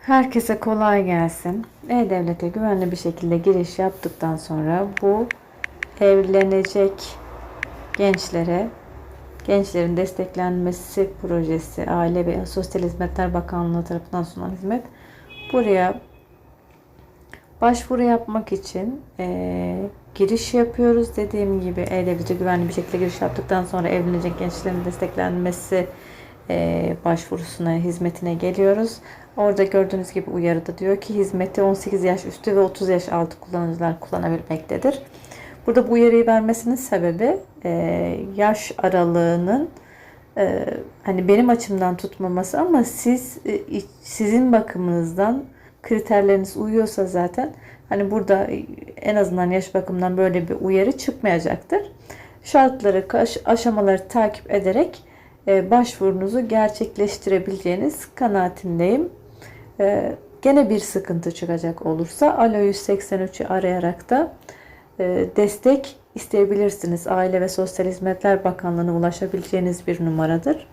Herkese kolay gelsin. E-Devlet'e güvenli bir şekilde giriş yaptıktan sonra bu evlenecek gençlere gençlerin desteklenmesi projesi Aile ve Sosyal Hizmetler Bakanlığı tarafından sunulan hizmet buraya başvuru yapmak için eee, giriş yapıyoruz. Dediğim gibi E-Devlet'e güvenli bir şekilde giriş yaptıktan sonra evlenecek gençlerin desteklenmesi eee, başvurusuna, hizmetine geliyoruz. Orada gördüğünüz gibi uyarıda diyor ki hizmeti 18 yaş üstü ve 30 yaş altı kullanıcılar kullanabilmektedir. Burada bu uyarıyı vermesinin sebebi eee, yaş aralığının eee, hani benim açımdan tutmaması ama siz e, sizin bakımınızdan kriterleriniz uyuyorsa zaten hani burada e, en azından yaş bakımından böyle bir uyarı çıkmayacaktır. Şartları, aş- aşamaları takip ederek e, başvurunuzu gerçekleştirebileceğiniz kanaatindeyim. E, gene bir sıkıntı çıkacak olursa Alo 183'ü arayarak da e, destek isteyebilirsiniz. Aile ve Sosyal Hizmetler Bakanlığı'na ulaşabileceğiniz bir numaradır.